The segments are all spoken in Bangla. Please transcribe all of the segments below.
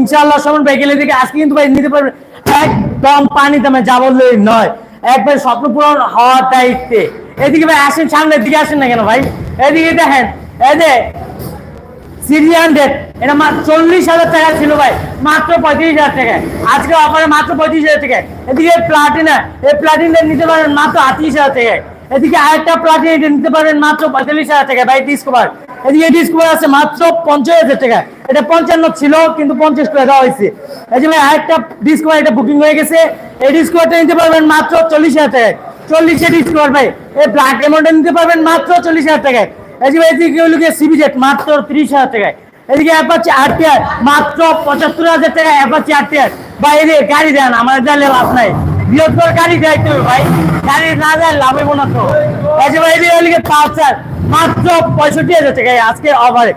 ইনশাআল্লাহ সমান ভাই গেলে দিকে আজকে কিন্তু ভাই নিতে পারবেন একদম পানি দামে যা বললেই নয়। একবার স্বপ্ন পূরণ হওয়ার দায়িত্বে। এদিকে ভাই আসেন, সামনের দিকে আসেন না কেন ভাই? এদিকে দেখেন, এই যে সিরিয়ান ডেট এটা মাত্র চল্লিশ হাজার টাকা ছিল ভাই, মাত্র পঁয়ত্রিশ হাজার টাকায়। আজকে অফারে মাত্র পঁয়ত্রিশ হাজার টাকায়। এদিকে প্লাটিনা এই প্লাটিনা নিতে পারেন মাত্র আটত্রিশ হাজার টাকায়। এদিকে আরেকটা প্লাটিনা নিতে পারেন মাত্র পঁয়তাল্লিশ হাজার টাকায় ভাই ডিসকভার এদিকে ডিসকভার আছে মাত্র পঞ্চাশ হাজার টাকা এটা পঞ্চান্ন ছিল, কিন্তু পঞ্চাশ করে দেওয়া হয়েছে। এই জন্য আরেকটা ডিসকভার এটা বুকিং হয়ে গেছে। এই ডিসকভারটা নিতে পারবেন মাত্র চল্লিশ হাজার টাকায়। চল্লিশে ডিসকভার ভাই, এই ব্ল্যাক এমাউন্টটা নিতে পারবেন মাত্র চল্লিশ হাজার টাকায়। এই যে এদিকে হলো গিয়ে সিবিজেট মাত্র ত্রিশ হাজার টাকায়। এদিকে অ্যাপাচি আরটিআর মাত্র পঁচাত্তর হাজার টাকা অ্যাপাচি আরটিআর ভাই এদিকে গাড়ি দেন, আমার জানলে লাভ নাই। বৃহত্তর গাড়ি দেয় তো ভাই। গাড়ি না দেয় লাভ না তো। এই যে ভাই, এদিকে পালসার, মাত্র পঁয়ষট্টি হাজার টাকায় আজকে অফারে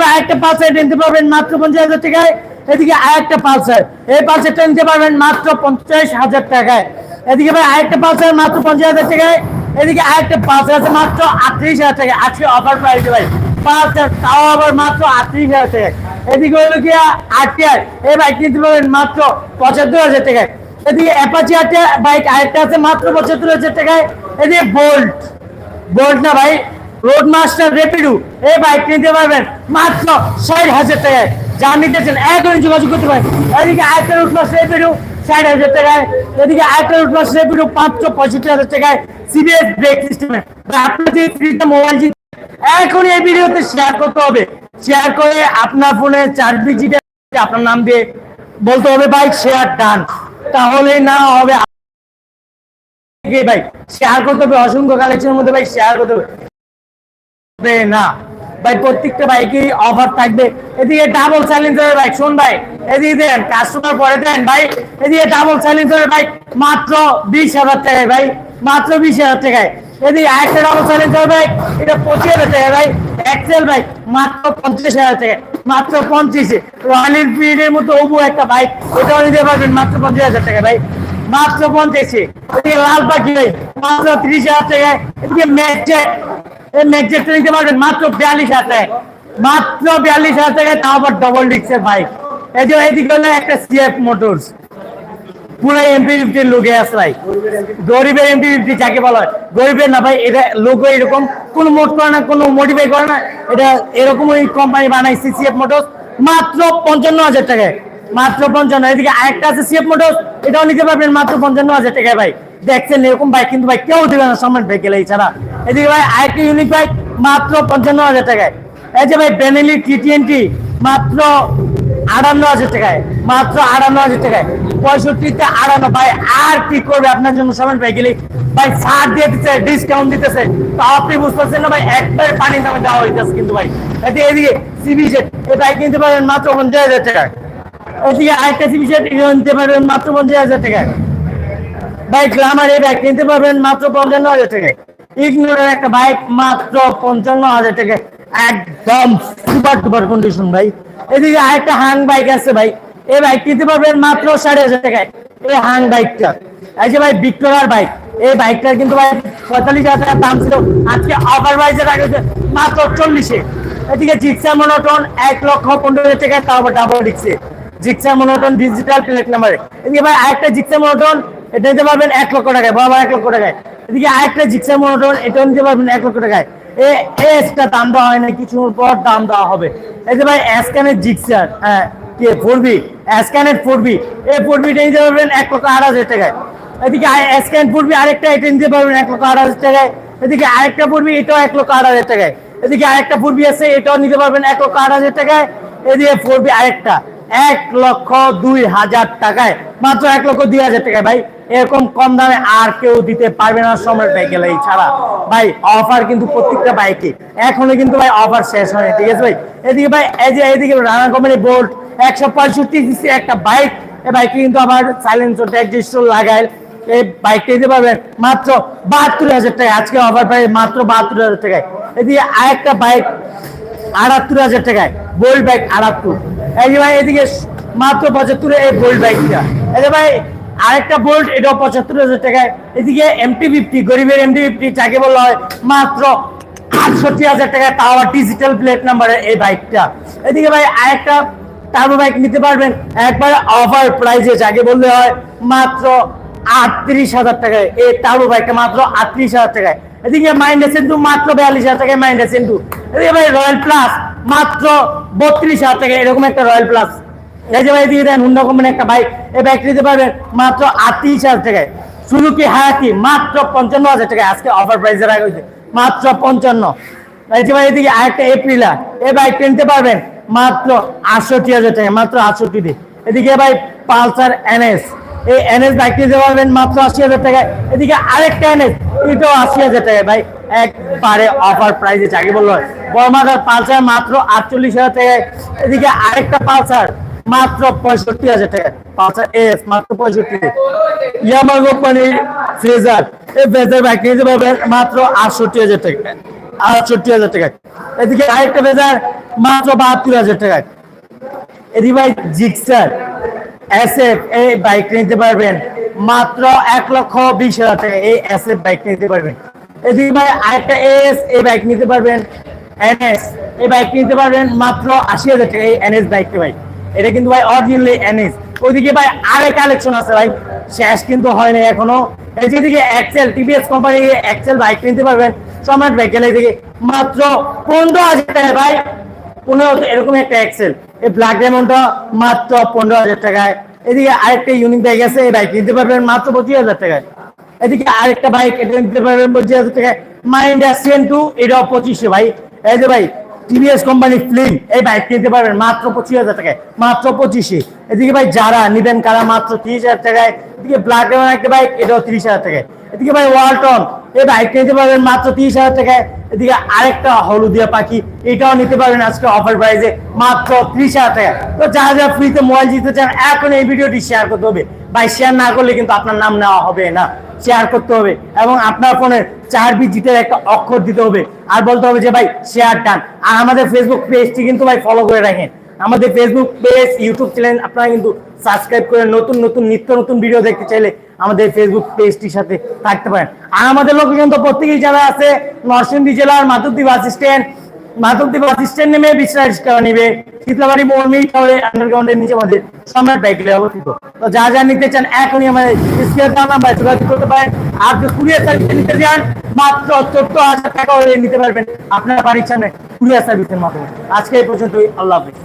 ভাই একটা পালসার নিতে পারবেন মাত্র পঞ্চাশ হাজার টাকায়। এদিকে আরেকটা পালসার। এই পালসারটা নিতে পারবেন মাত্র পঞ্চাশ হাজার টাকায়। এদিকে ভাই আরেকটা পালসার মাত্র পঞ্চাশ হাজার টাকায়। এদিকে আরেকটা পালসার আছে মাত্র আটত্রিশ হাজার টাকা আজকে অফার প্রাইস ভাই। পালসার তাও আবার মাত্র আটত্রিশ হাজার টাকায়। এদিকে হলো কি আরটিআর এই বাইক নিতে মাত্র পঁচাত্তর হাজার টাকায়। এদিকে অ্যাপাচি আরটিআর বাইক আরেকটা আছে মাত্র পঁচাত্তর হাজার টাকায়। এদিকে বোল্ট বোল্ট না ভাই। রোড মাস্টার রেপিডু এই বাইক নিতে পারবেন মাত্র ষাট হাজার টাকায়। যা নিতেছেন এখনই যোগাযোগ করতে পারেন। এদিকে আরেকটা রোড মাস্টার রেপিডু ষাট হাজার টাকায়। এদিকে আরেকটা রোড মাস্টার রেপিডু পাঁচশো পঁয়ষট্টি হাজার টাকায়। সিবিএস ব্রেক সিস্টেমে আপনার যে ফ্রিতে মোবাইল এখনই এই ভিডিওতে শেয়ার করতে হবে। শেয়ার করে আপনার ফোনে চার ডিজিটে আপনার নাম দিয়ে বলতে হবে, ভাই শেয়ার ডান তাহলে না হবে ভাই? শেয়ার করতে হবে, অসংখ্য কালেকশনের মধ্যে ভাই শেয়ার করতে হবে। না। ভাই, প্রত্যেকটা বাইকে অফার থাকবে। এদিকে ডাবল সাইলেন্সারের বাইক শোন ভাই, এদিকে দেন কাস্টমার পরে দেন ভাই, এদিকে ডাবল সাইলেন্সারের বাইক মাত্র বিশ হাজার টাকায় ভাই, মাত্র বিশ হাজার টাকায়। এদিকে আরেকটা ডাবল সাইলেন্সার বাইক এটা পঁচিশ হাজার টাকায় ভাই এক্সেল বাইক মাত্র পঞ্চাশ হাজার টাকায়, মাত্র পঞ্চাশে। রয়্যাল এনফিল্ডের মতো অবু একটা বাইক ওটাও নিতে পারবেন মাত্র পঞ্চাশ হাজার টাকা ভাই, মাত্র পঞ্চাশে। এদিকে লাল পাখি ভাই, মাত্র ত্রিশ হাজার টাকায়। এদিকে ম্যাকজেট এই নিতে পারবেন মাত্র বিয়াল্লিশ হাজার মাত্র বিয়াল্লিশ হাজার তাও আবার ডবল বাইক এই যে হলো একটা সিএফ মোটরস পুরো এমপি ফিফটির লোকে গরিবের এমপি ফিফটি যাকে বলা হয়। গরিবের না ভাই, এটা এরকম। কোনো মোট করে না, কোনো করে না। এটা এরকম ওই কোম্পানি বানাইছে সিএফ মোটরস মাত্র পঞ্চান্ন হাজার টাকায় মাত্র পঞ্চান্ন। এদিকে আরেকটা আছে সিএফ মোটরস এটাও নিতে পারবেন মাত্র পঞ্চান্ন হাজার টাকায় ভাই। দেখছেন এরকম বাইক কিন্তু ভাই কেউ দেবে না সম্মান ভাই গেলে ছাড়া। এদিকে ভাই আরেকটা ইউনিক বাইক মাত্র পঞ্চান্ন হাজার টাকায়। এই যে ভাই বেনেলি টি মাত্র আটান্ন হাজার টাকায়, মাত্র আটান্ন হাজার টাকায়। পঁয়ষট্টিতে আটান্ন, ভাই আর কি করবে আপনার জন্য সময় পেয়ে গেলে ভাই ছাড় দিয়ে দিচ্ছে ডিসকাউন্ট দিতেছে। তা আপনি বুঝতেছেন না ভাই, একবার পানি দামে দেওয়া হইতেছে কিন্তু ভাই। এদিকে এদিকে সিবি সেট এই বাইক কিনতে পারেন মাত্র পঞ্চাশ হাজার টাকায়। এদিকে আরেকটা সিবি সেট নিতে পারবেন মাত্র পঞ্চাশ হাজার টাকায়। ভাই গ্লামার এই বাইক কিনতে পারবেন মাত্র পঞ্চান্ন হাজার টাকায়। ইগনোরের একটা বাইক মাত্র পঞ্চান্ন হাজার টাকায় একদম সুপার টুপার কন্ডিশন ভাই। এদিকে আরেকটা হাং বাইক আছে ভাই। এই বাইক কিনতে পারবেন মাত্র সাড়ে হাজার টাকায়। এই হাং বাইকটা এই যে ভাই বিক্টোরার বাইক এই বাইকটার কিন্তু ভাই পঁয়তাল্লিশ হাজার টাকার দাম ছিল। আজকে অফার প্রাইসে রাখা মাত্র চল্লিশে। এদিকে জিক্সা মনোটন এক লক্ষ পনেরো হাজার টাকায় তাও ডাবল ডিক্সে জিক্সা মনোটন ডিজিটাল প্লেট নাম্বারে এদিকে ভাই আরেকটা জিক্সা মনোটন এটা নিতে পারবেন এক লক্ষ টাকায় বাবা এক লক্ষ টাকায়। এদিকে আরেকটা জিক্সা মনোটন এটা নিতে পারবেন এক লক্ষ টাকায়। এ এসটা দাম দেওয়া হয় না কিছু পর দাম দেওয়া হবে। এই যে ভাই এসকানের জিক্সার হ্যাঁ কি ফোর বি এসকানের ফোর বি এই ফোর বিটা নিতে পারবেন এক লক্ষ আট হাজার টাকায়। এদিকে এসকান ফোর বি আরেকটা এটা নিতে পারবেন এক লক্ষ আট হাজার টাকায়। এদিকে আরেকটা ফোর বি এটাও এক লক্ষ আট হাজার টাকায়। এদিকে আরেকটা ফোর বি আছে, এটাও নিতে পারবেন এক লক্ষ আট হাজার টাকায়। এদিকে ফোর বি আরেকটা। এক লক্ষ দুই হাজার টাকায়। মাত্র এক লক্ষ দুই হাজার টাকায়, ভাই। এরকম কম দামে আর কেউ দিতে পারবে না সম্রাট বাইকেল এই ছাড়া। ভাই অফার কিন্তু প্রত্যেকটা বাইকে এখনও কিন্তু, ভাই অফার শেষ হয়নি, ঠিক আছে, ভাই? এদিকে, ভাই, এই যে এদিকে রানা কোম্পানি বোল্ট একশো পঁয়ষট্টি সিসি একটা বাইক এই বাইকে কিন্তু আবার সাইলেন্সার ট্যাক্সিস্টোর লাগায়। এই বাইকটা দিতে পারবেন মাত্র বাহাত্তর হাজার টাকা আজকে অফার প্রাইস মাত্র বাহাত্তর হাজার টাকায়। এদিকে আরেকটা বাইক আটাত্তর হাজার টাকায়। বোল্ড বাইক আটাত্তর। এই যে ভাই, এদিকে মাত্র পঁচাত্তরে এই বোল্ড বাইকটা এই যে ভাই, আরেকটা বোল্ট এটাও পঁচাত্তর হাজার টাকায়। এদিকে এমটি ফিফটি গরিবের এমটি ফিফটি যাকে বলা হয় মাত্র আটষট্টি হাজার টাকায়, তাও ডিজিটাল প্লেট নাম্বারের এই বাইকটা এদিকে ভাই, আরেকটা টার্বো বাইক নিতে পারবেন। একবার অফার প্রাইসে যাকে বললে হয় মাত্র আটত্রিশ হাজার টাকায়। এই টার্বো বাইকটা মাত্র আটত্রিশ হাজার টাকায়। এদিকে মাইন্ড সেন্টু, মাত্র বিয়াল্লিশ হাজার টাকায় মাইন্ড সেন্টু। এদিকে ভাই, রয়্যাল প্লাস মাত্র বত্রিশ হাজার টাকা, এরকম একটা রয়্যাল প্লাস এই যে ভাই, এদিকে দেন হুন্ডা কোম্পানি একটা বাইক এই বাইক নিতে পারবেন মাত্র আটত্রিশ হাজার টাকায়। সুজুকি হায়াতি মাত্র পঞ্চান্ন হাজার টাকা আজকে অফার প্রাইসে রাখা হয়েছে, মাত্র পঞ্চান্ন। এই যে ভাই, এদিকে আরেকটা এপ্রিলা এই বাইক কিনতে পারবেন মাত্র আটষট্টি হাজার টাকা মাত্র আটষট্টি দিয়ে এদিকে ভাই, পালসার এনএস এই এনএস বাইক নিতে পারবেন মাত্র আশি হাজার টাকায়। এদিকে আরেকটা এনএস এটাও আশি হাজার টাকায় ভাই। একবারে অফার প্রাইসে চাকরি বলল বর্মাদার পালসার মাত্র আটচল্লিশ হাজার টাকায়। এদিকে আরেকটা পালসার, মাত্র পঁয়ষট্টি হাজার টাকা পালসার এস মাত্র পঁয়ষট্টি। ইয়ামা কোম্পানির ফ্রেজার এই ফ্রেজার বাইক নিতে পারবেন মাত্র আটষট্টি হাজার টাকা আটষট্টি হাজার টাকায়। এদিকে আরেকটা ফ্রেজার মাত্র বাহাত্তর হাজার টাকায়। এদিকে ভাই জিক্সার এসএফ এই বাইক নিতে পারবেন। মাত্র এক লক্ষ বিশ হাজার টাকা এই এসএফ বাইক নিতে পারবেন। এদিকে ভাই আরেকটা এস এই বাইক নিতে পারবেন। এনএস এই বাইক নিতে পারবেন। মাত্র আশি হাজার টাকা এই এনএস ভাই। এটা কিন্তু ভাই অরিজিনালি এনএস ওইদিকে ভাই আরেক কালেকশন আছে ভাই। শেষ কিন্তু হয় এখনও। এই Excel TVS company Excel bike নিতে পারবেন। সম্রাট বাইক এদিকে মাত্র পনেরো হাজার টাকা ভাই। পনেরো এরকম একটা এক্সেল এই ব্ল্যাক ডায়মন্ডটা মাত্র পনেরো হাজার টাকায়। এদিকে আরেকটা ইউনিক বাইক আছে, এই বাইক নিতে পারবেন মাত্র পঁচিশ হাজার টাকায়। এদিকে আরেকটা বাইক এটা নিতে পারবেন পঁচিশ হাজার টাকায়। মাইন্ড আসছেন টু এটাও পঁচিশে ভাই। এই যে ভাই টিভিএস কোম্পানি ফিল্ম এই বাইক নিতে পারবেন মাত্র পঁচিশ হাজার টাকায়, মাত্র পঁচিশে। এদিকে ভাই যারা নিবেন কারা মাত্র তিরিশ হাজার টাকায়। এদিকে ব্ল্যাক ডায়মন্ড একটা বাইক এটাও তিরিশ হাজার টাকায়। এদিকে ভাই ওয়ালটন এই বাইক নিতে পারবেন মাত্র তিরিশ হাজার টাকায়। এদিকে আরেকটা হলুদিয়া পাখি, এটাও নিতে পারবেন আজকে অফার প্রাইসে মাত্র ত্রিশ হাজার টাকা। তো যারা যারা ফ্রিতে মোবাইল জিততে চান, এখন এই ভিডিওটি শেয়ার করতে হবে। ভাই শেয়ার না করলে কিন্তু আপনার নাম নেওয়া হবে না। শেয়ার করতে হবে এবং আপনার ফোনে চার ডিজিটের একটা অক্ষর দিতে হবে। আর বলতে হবে যে, ভাই শেয়ার টান আর আমাদের ফেসবুক পেজটি কিন্তু ভাই ফলো করে রাখেন। আমাদের ফেসবুক পেজ ইউটিউব চ্যানেল আপনারা কিন্তু সাবস্ক্রাইব করে নতুন নতুন, নিত্য নতুন ভিডিও দেখতে চাইলে আমাদের ফেসবুক পেজটির সাথে থাকতে পারেন। আর আমাদের লোকেশন তো প্রত্যেকেই জায়গা আছে। নরসিংদী জেলার Madhabdi bus stand Madhabdi bus stand নেমে টাকা নিবে। শীতলাবাড়ি মর্মি টাওয়ারে আন্ডারগ্রাউন্ডের নিচে আমাদের সম্রাট বাইকলে অবস্থিত। তো যা যা নিতে চান এখনই আমাদের স্ক্রিনে দেওয়া নাম্বার যোগাযোগ করতে পারেন। আর যদি কুরিয়ার সার্ভিসে নিতে চান মাত্র চোদ্দ হাজার টাকা হলে নিতে পারবেন আপনার বাড়ির সামনে কুরিয়ার সার্ভিসের মাধ্যমে। আজকে এই পর্যন্তই। আল্লাহ হাফিজ।